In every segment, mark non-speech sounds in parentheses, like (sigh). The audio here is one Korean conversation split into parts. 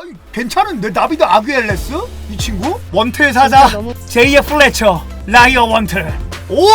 아니, 괜찮은데 나비도 아귀엘레스? 이 친구? 원틀 사자. 너무- 제이의 플래처. 라이어 원틀. 오!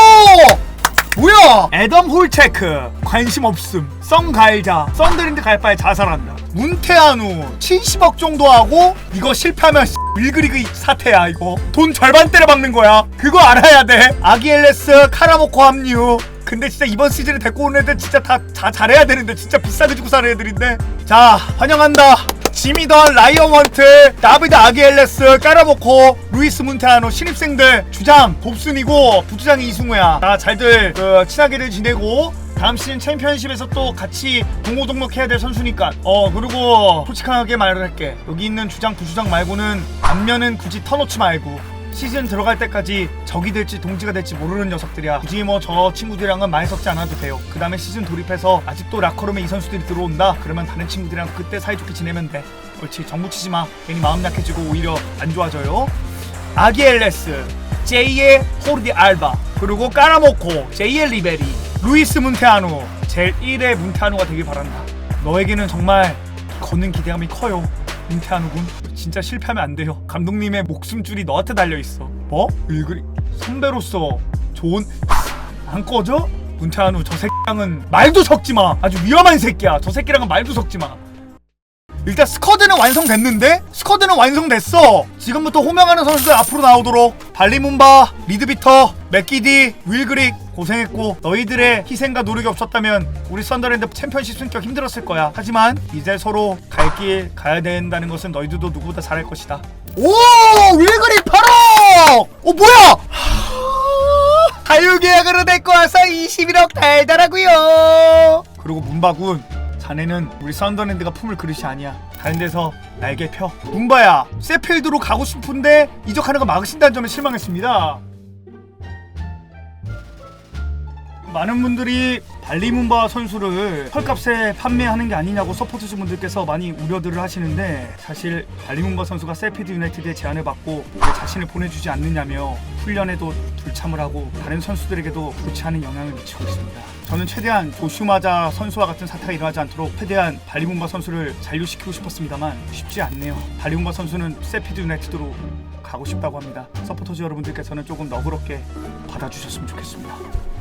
뭐야? 애덤 홀체크. 관심 없음. 썬 갈자. 썬드린드 갈 바에 자살한다. 문태한우. 70억 정도 하고 이거 실패하면 밀그리그 사태야 이거. 돈 절반 때려 박는 거야. 그거 알아야 돼. 아기엘레스 카라모코 합류. 근데 진짜 이번 시즌에 데리고 온 애들 진짜 다, 다 잘해야 되는데 진짜 비싸게 주고 사는 애들인데. 자 환영한다 지미던 라이언 원트 다비드 아기엘레스 까라모코 루이스 문테아노 신입생들 주장 dob슨이고 부주장이 이승우야. 다 잘들 그, 친하게들 지내고 다음 시즌 챔피언십에서 또 같이 동호 등록해야 될 선수니까. 어 그리고 솔직하게 말을 할게. 여기 있는 주장 부주장 말고는 안면은 굳이 터놓지 말고 시즌 들어갈 때까지 적이 될지 동지가 될지 모르는 녀석들이야. 굳이 뭐 저 친구들이랑은 많이 섞지 않아도 돼요. 그 다음에 시즌 돌입해서 아직도 라커룸에 이 선수들이 들어온다? 그러면 다른 친구들이랑 그때 사이좋게 지내면 돼. 그렇지 정부 치지 마. 괜히 마음 약해지고 오히려 안 좋아져요. 아기엘레스 제이의 호르디 알바 그리고 까라모코 제이의 리베리 루이스 문테아노. 제일 1의 문테아노가 되길 바란다. 너에게는 정말 걷는 기대감이 커요 문테아노군. 진짜 실패하면 안 돼요. 감독님의 목숨줄이 너한테 달려있어. 뭐? 왜 그리 선배로서 좋은 안 꺼져? 문태한우 저 새끼랑은 말도 섞지 마. 아주 위험한 새끼야. 저 새끼랑은 말도 섞지 마 일단 스쿼드는 완성됐는데 스쿼드는 완성됐어. 지금부터 호명하는 선수들 앞으로 나오도록 발리문바 리드비터 맥기디 윌그릭 고생했고 너희들의 희생과 노력이 없었다면 우리 썬더랜드 챔피언십 승격 힘들었을 거야. 하지만 이제 서로 갈 길 가야 된다는 것은 너희들도 누구보다 잘할 것이다. 오! 윌그릭 바로 어 뭐야? (sighs) 자유계약으로 데리고 와서 21억 달달하고요. 그리고 문바군 자네는 우리 썬더랜드가 품을 그릇이 아니야. 다른 데서 날개 펴. 문바야 세필드로 가고 싶은데 이적하는 거 막으신다는 점에 실망했습니다. 많은 분들이 발리문바 선수를 헐값에 판매하는 게 아니냐고 서포터즈 분들께서 많이 우려들을 하시는데 사실 발리문바 선수가 세피드 유나이티드의 제안을 받고 왜 자신을 보내주지 않느냐며 훈련에도 둘참을 하고 다른 선수들에게도 좋지 않은 영향을 미치고 있습니다. 저는 최대한 조슈마자 선수와 같은 사태가 일어나지 않도록 최대한 발리문바 선수를 잔류시키고 싶었습니다만 쉽지 않네요. 발리문바 선수는 세피드 유나이티드로 가고 싶다고 합니다. 서포터즈 여러분들께서는 조금 너그럽게 받아주셨으면 좋겠습니다.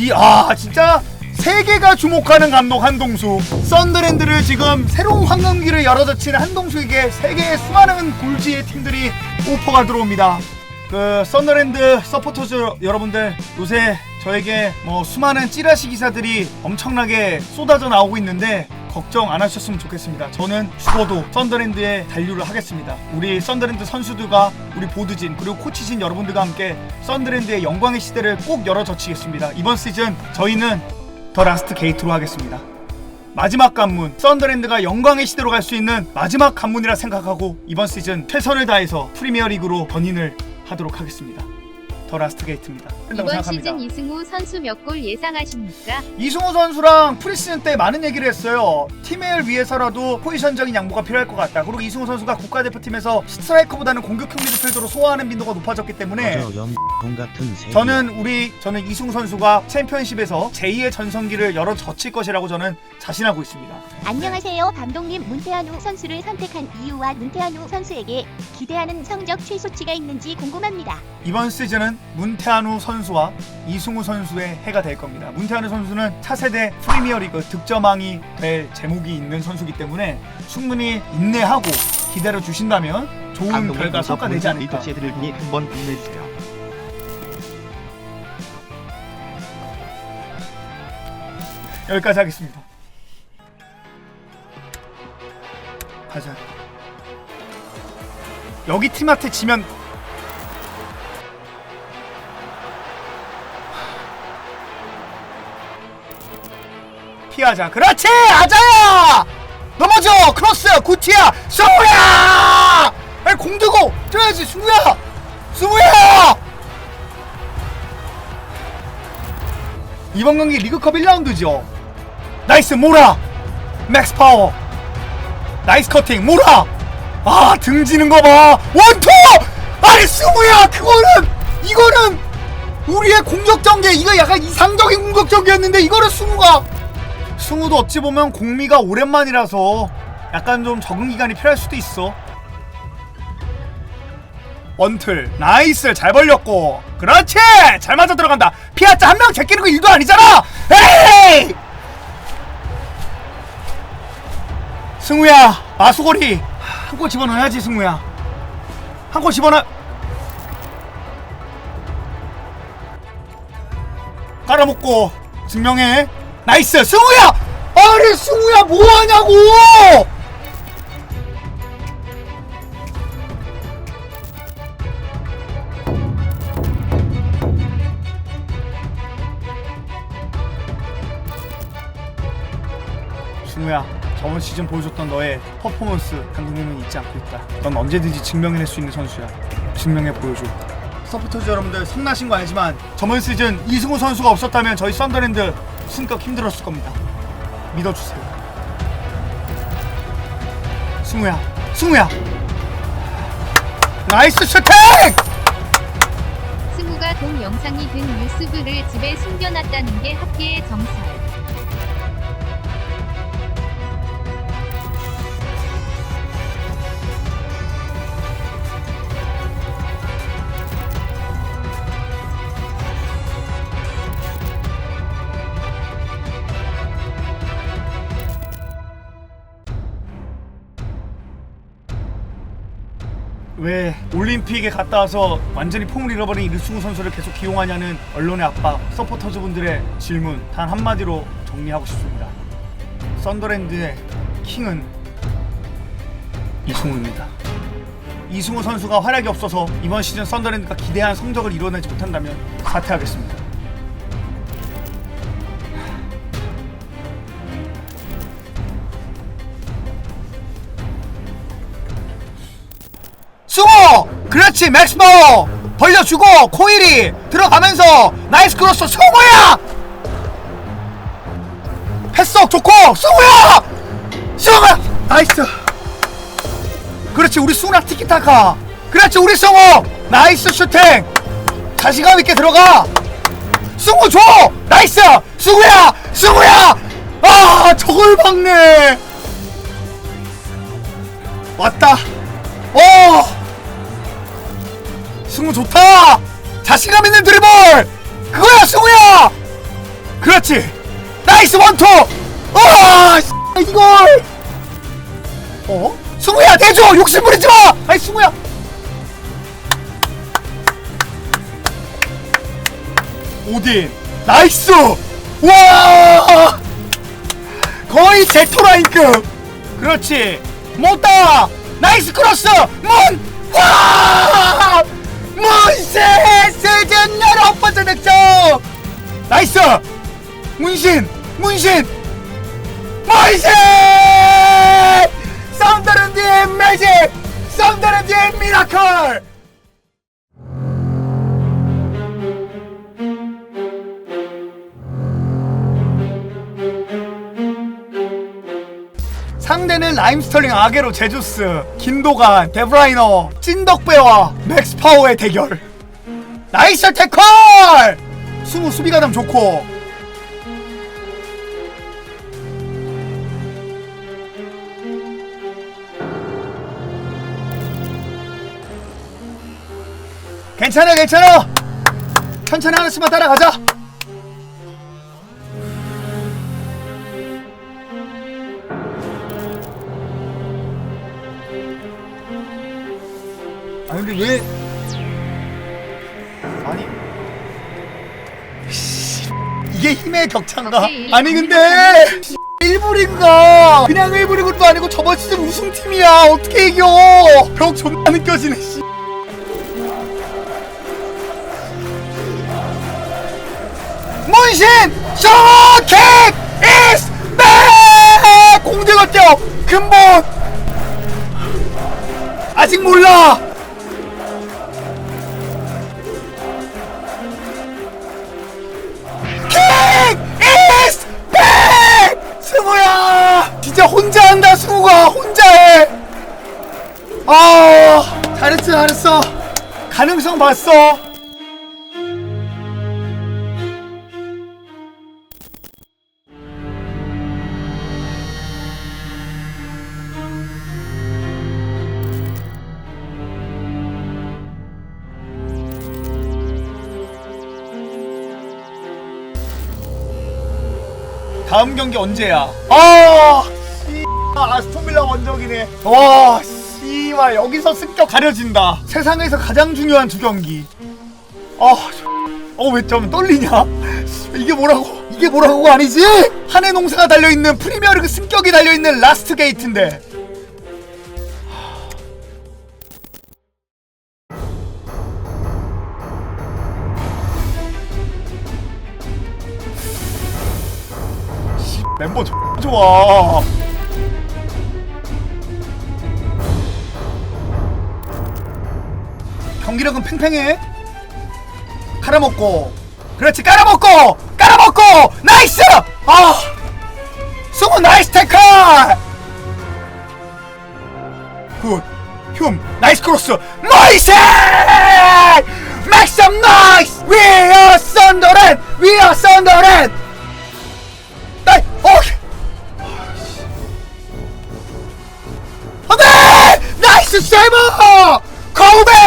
니, 아, 진짜 세계가 주목하는 감독 한동수. 썬더랜드를 지금 새로운 황금기를 열어젖힌 한동수에게 세계의 수많은 골지의 팀들이 오퍼가 들어옵니다. 그 썬더랜드 서포터즈 여러분들 요새 저에게 뭐 수많은 찌라시 기사들이 엄청나게 쏟아져 나오고 있는데 걱정 안 하셨으면 좋겠습니다. 저는 죽어도 썬더랜드에 잔류를 하겠습니다. 우리 썬더랜드 선수들과 우리 보드진 그리고 코치진 여러분들과 함께 썬더랜드의 영광의 시대를 꼭 열어젖히겠습니다. 이번 시즌 저희는 더 라스트 게이트로 하겠습니다. 마지막 관문 썬더랜드가 영광의 시대로 갈 수 있는 마지막 관문이라 생각하고 이번 시즌 최선을 다해서 프리미어리그로 견인을 하도록 하겠습니다. 더 라스트 게이트입니다. 이번 생각합니다. 시즌 이승우 선수 몇 골 예상하십니까? 이승우 선수랑 프리시즌 때 많은 얘기를 했어요. 팀을 위해서라도 포지션적인 양보가 필요할 것 같다. 그리고 이승우 선수가 국가대표팀에서 스트라이커보다는 공격형 미드필더로 소화하는 빈도가 높아졌기 때문에 저. 저는 우리 저는 이승우 선수가 챔피언십에서 제2의 전성기를 열어 젖힐 것이라고 저는 자신하고 있습니다. 안녕하세요. 감독님 문태한우 선수를 선택한 이유와 문태한우 선수에게 기대하는 성적 최소치가 있는지 궁금합니다. 이번 시즌은 문태한우 선수와 이승우 선수의 해가 될 겁니다. 문태한우 선수는 차세대 프리미어리그 득점왕이 될 제목이 있는 선수이기 때문에 충분히 인내하고 기다려 주신다면 좋은 결과 성과 내지 않을까. 위해 한번 빛내주세요. 여기까지 하겠습니다. 가자. 여기 팀한테 지면 피하자. 그렇지! 아자야! 넘어져! 크로스! 구티야! 승우야! 아니, 공 들고 뛰어야지, 승우야! 승우야! 이번 경기 리그컵 1라운드죠. 나이스 모라! 맥스 파워! 나이스 커팅 모라! 아 등지는 거 봐! 원투! 아니 승우야 그거는 이거는 우리의 공격 전개 이거 약간 이상적인 공격 전개였는데 이거를 승우가 승우도 어찌 보면 공미가 오랜만이라서 약간 좀 적응 기간이 필요할 수도 있어. 원틀 나이스 잘 벌렸고. 그렇지! 잘 맞아 들어간다. 피아자 한 명 제끼는 거 일도 아니잖아! 에이! 승우야 마수고리. 한 골 집어넣어야지 승우야. 한 골 집어넣어 깔아먹고 증명해 나이스 승우야! 아니 승우야 뭐하냐고! 승우야 저번 시즌 보여줬던 너의 퍼포먼스 감독님은 잊지 않고 있다. 넌 언제든지 증명해낼 수 있는 선수야. 증명해 보여줘. 서포터즈 여러분들 성나신 거 알지만 저번 시즌 이승우 선수가 없었다면 저희 썬더랜드 승격 힘들었을 겁니다. 믿어주세요. 승우야 승우야. 나이스 슈팅! 승우가 동 영상이 든 유튜브를 집에 숨겨놨다는 게 학계의 정설. 올림픽에 갔다 와서 완전히 폼을 잃어버린 이승우 선수를 계속 기용하냐는 언론의 압박, 서포터즈 분들의 질문 단 한마디로 정리하고 싶습니다. 썬더랜드의 킹은 이승우입니다. 이승우 선수가 활약이 없어서 이번 시즌 썬더랜드가 기대한 성적을 이뤄내지 못한다면 사퇴하겠습니다. 그렇지 맥스파워 벌려주고 코일이 들어가면서 나이스 크로스 승호야! 패스업 좋고 승호야! 승호야! 나이스! 그렇지 우리 승우랑 티키타카. 그렇지 우리 승호 나이스 슈팅! 자신감 있게 들어가! 승우 줘! 나이스! 승우야! 승우야! 아 저걸 박네! 왔다! 어 승우 좋다! 자신감 있는 드리블! 그거야 승우야! 그렇지! 나이스 원투! 어 이걸! 어? 승우야 대줘! 욕심 부리지 마! 아이 승우야! 오딘 나이스! 와! 거의 제토라인급! 그렇지! 못다! 나이스 크로스! 문 와 문세 세전 열아홉 번째 득점 나이스! 문신! 문신! 문신! 썬더랜드의 매직! 썬더랜드의 미라클 상대는 라임스털링 아게로 제주스 김도관 데브라이너 찐덕배와 맥스파워의 대결. 나이스 태클! 승우 수비가담 좋고. 괜찮아 괜찮아. 천천히 하나씩만 따라가자 왜? 아니. 이게 힘의 격차인가? 아니 근데 일부 리그가? 그냥 일부 리그도 아니고 저번 시즌 우승팀이야. 어떻게 이겨? 벽 존나 느껴지네 씨. 문신! 쇼킥 이스 백 공대가 뛰어. 근본! 아직 몰라 혼자 한다 승우가 혼자 해. 아 잘했어 잘했어 가능성 봤어. 다음 경기 언제야? 아! 씨, 아스톤빌라 원정이네. 와, 씨발 여기서 승격 가려진다. 세상에서 가장 중요한 두 경기. 아, 어왜좀 떨리냐? 이게 뭐라고? 이게 뭐라고가 아니지? 한 해 농사가 달려 있는 프리미어리그 승격이 달려 있는 라스트 게이트인데. 씨, 멤버 좋아. 경기력은 팽팽해. 깔아먹고. 그렇지, 깔아먹고! 깔아먹고! 나이스! 아! 승우 나이스 태클! 굿. 흉. 나이스 크로스. 나이스! Some noise! We are Sunderland! We are Sunderland! 나이, 오케이. 안돼! 나이스 세이브! 콜백!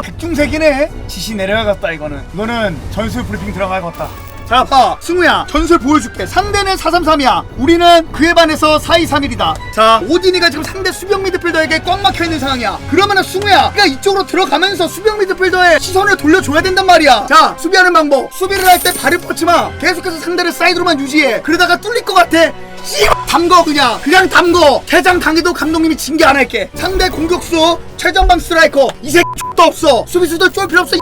진짜 백중색이네. 지시 내려야겠다 이거는. 이거는 전술 브리핑 들어가야겠다. 자, 봐. 승우야, 전술 보여줄게. 상대는 433이야. 우리는 그에 반해서 4231이다. 자, 오딘이가 지금 상대 수병 미드필더에게 꽉 막혀 있는 상황이야. 그러면은 승우야, 그러니까 이쪽으로 들어가면서 수병 미드필더의 시선을 돌려줘야 된단 말이야. 자, 수비하는 방법. 수비를 할 때 발을 뻗지 마. 계속해서 상대를 사이드로만 유지해. 그러다가 뚫릴 것 같아. 씨, 담궈 그냥. 그냥 담궈. 퇴장 당해도 감독님이 징계 안 할게. 상대 공격수 최전방 스트라이커. 이 새끼 X도 없어. 수비수들 쫄 필요 없어.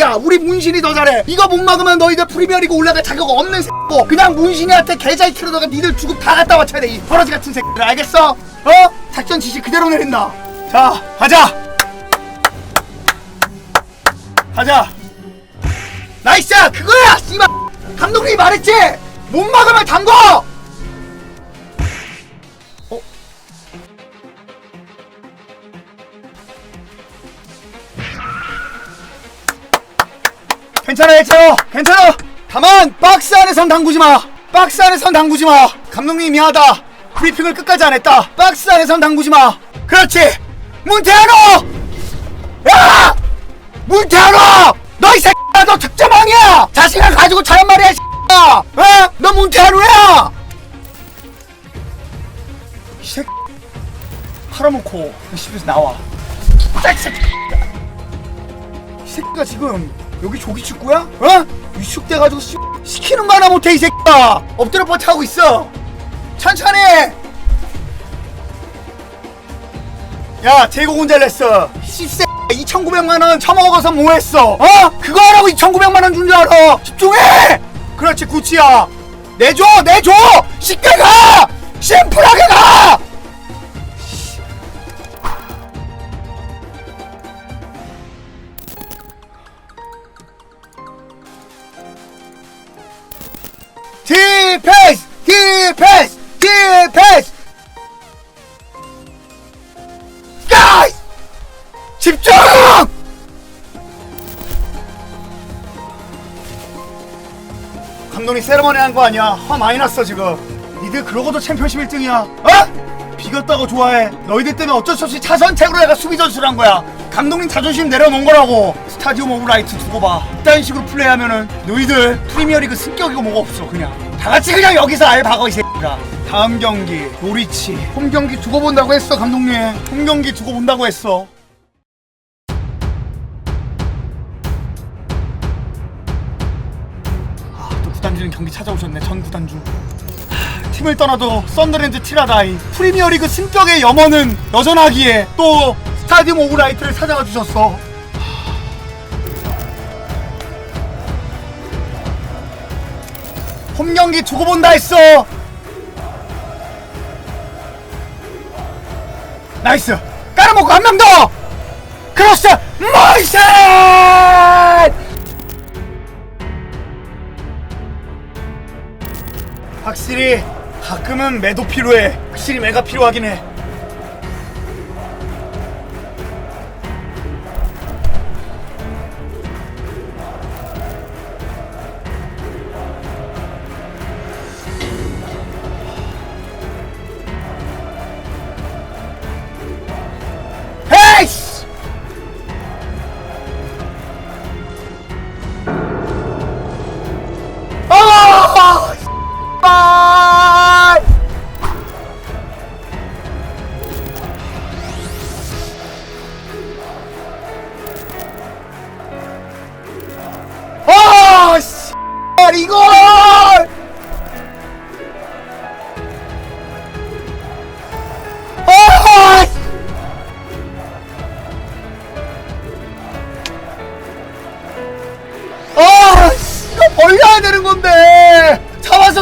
야 우리 문신이 더 잘해 이거 못 막으면 너희들 프리미어리그 올라갈 자격 없는 새끼고 그냥 문신이한테 계좌이 키로다가 니들 주급 다 갖다 바쳐야 돼이 버러지 같은 새끼들 알겠어? 어? 작전 지시 그대로 내린다 자 가자 가자 나이스 그거야 씨발 감독님이 말했지 못 막으면 담궈 괜찮아 괜찮아. 괜찮아. 다만 박스 안에선 당구지 마. 박스 안에선 당구지 마. 감독님 미안하다. 브리핑을 끝까지 안 했다. 박스 안에선 당구지 마. 그렇지. 문태한호 야! 문태한호 너이 새끼야 너 득점왕이야! 자신을 가지고 잘한 말이야 이 새끼야! 어? 너 문태한호야! 이 새끼. 팔아먹고 이 집에서 나와. 이 새끼가 지금 여기 조기 축구야? 어? 위축돼 가지고 씨, 시키는 거 하나 못해 이 새끼야. 엎드려 뻗하고 있어. 천천히 야 제고 곤잘레스 씨새 2,900만 원 처먹어서 뭐 했어? 어? 그거 하라고 2,900만 원 준 줄 알아. 집중해! 그렇지 구치야. 내줘 내줘! 쉽게 가! 심플하게 가 감독님 세레머니 한 거 아니야? 화 많이 났어 지금. 니들 그러고도 챔피언십 1등이야. 어? 비겼다고 좋아해. 너희들 때문에 어쩔 수 없이 차선책으로 내가 수비 전술을 한 거야. 감독님 자존심 내려놓은 거라고. 스타디움 오브 라이트 두고 봐. 이딴 식으로 플레이하면은 너희들 프리미어리그 승격이고 뭐가 없어 그냥. 다 같이 그냥 여기서 알 박어 이 새끼들아 다음 경기 노리치. 홈 경기 두고 본다고 했어 감독님. 홈 경기 두고 본다고 했어 경기 찾아오셨네 전 구단주 하, 팀을 떠나도 썬더랜드 티라다이 프리미어리그 승격의 염원은 여전하기에 또 스타디움 오브 라이트를 찾아와 주셨어. 홈 경기 두고 본다 했어. 나이스. 깔아먹고 한 명더. 크로스 모이스 확실히 가끔은 매도 필요해. 확실히 매가 필요하긴 해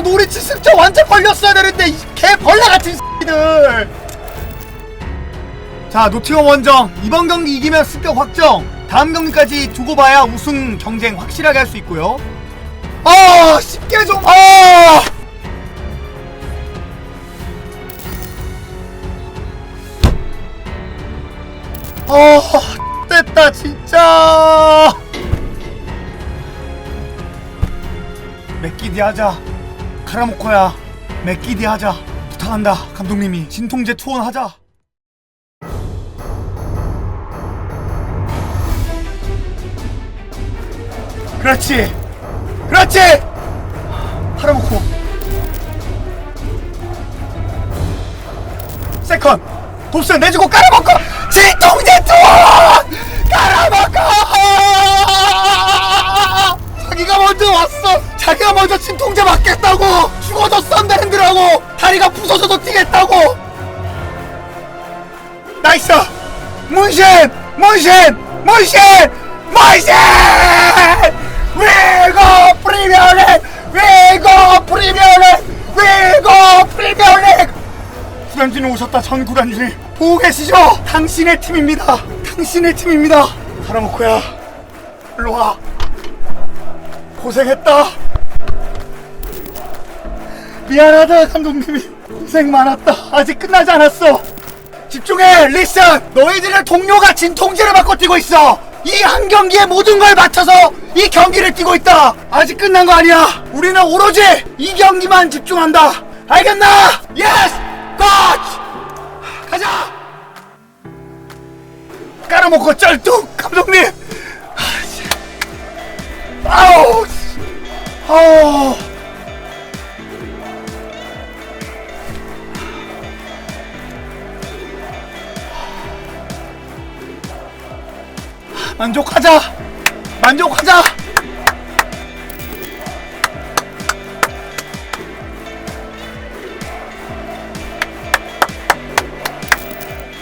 잡아서 노리치 승차 완전 벌렸어야 되는데 이개 벌레 같은 새끼들. 자, 노팅엄 원정 이번 경기 이기면 습격 확정. 다음 경기까지 두고 봐야 우승 경쟁 확실하게 할 수 있고요. 아, 쉽게 좀. 아! 아, 됐다 진짜. 맥기디 하자. 카라모코야. 맥기디 하자. 부탁한다. 감독님이 진통제 투혼하자. 그렇지. 그렇지. 카라모코. 세컨. 돕슨 내주고 깔아먹고 진통제 투혼! 깔아먹고! 자기가 먼저 왔어. 자기가 먼저 진통제 맞겠다고. 죽어도 썬데랜드라고. 다리가 부서져도 뛰겠다고. 나이스. 문신, 문신, 문신, 문신. 위고 프리미어링, 위고 프리미어링, 위고 프리미어링. 구단주님 오셨다 전 구단주님 보고 계시죠? 당신의 팀입니다 당신의 팀입니다 카라모코야 일로와 고생했다 미안하다 감독님이. 고생 많았다. 아직 끝나지 않았어. 집중해 리슨! 너희들의 동료가 진통제를 맞고 뛰고 있어. 이 한 경기에 모든 걸 맞춰서 이 경기를 뛰고 있다. 아직 끝난 거 아니야. 우리는 오로지 이 경기만 집중한다. 알겠나? 예스 코치 가자! 깔아먹고 쩔뚝 감독님! 아, 씨. 아우 씨. 아우 만족하자. 만족하자.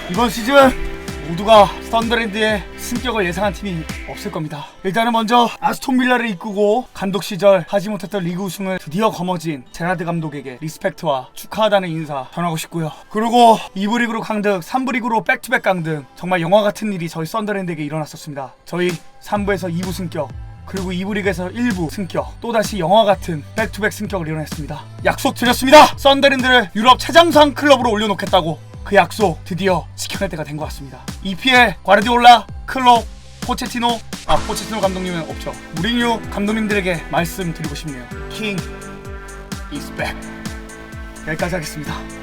이번 시즌 모두가 썬더랜드의 승격을 예상한 팀이 없을 겁니다. 일단은 먼저 아스톤 빌라를 이끄고 감독 시절 하지 못했던 리그 우승을 드디어 거머쥔 제라드 감독에게 리스펙트와 축하하다는 인사 전하고 싶고요. 그리고 2부 리그로 강등, 3부 리그로 백투백 강등 정말 영화 같은 일이 저희 썬더랜드에게 일어났었습니다. 저희 3부에서 2부 승격 그리고 2부 리그에서 1부 승격 또다시 영화 같은 백투백 승격을 이뤄냈습니다. 약속 드렸습니다. 썬더랜드를 유럽 최장수한 클럽으로 올려놓겠다고 그 약속 드디어 지켜낼 때가 된 것 같습니다. EPL 과르디올라, 클롭, 포체티노, 아 포체티노 감독님은 없죠. 무리뉴 감독님들에게 말씀드리고 싶네요. 킹 is back. 여기까지 하겠습니다.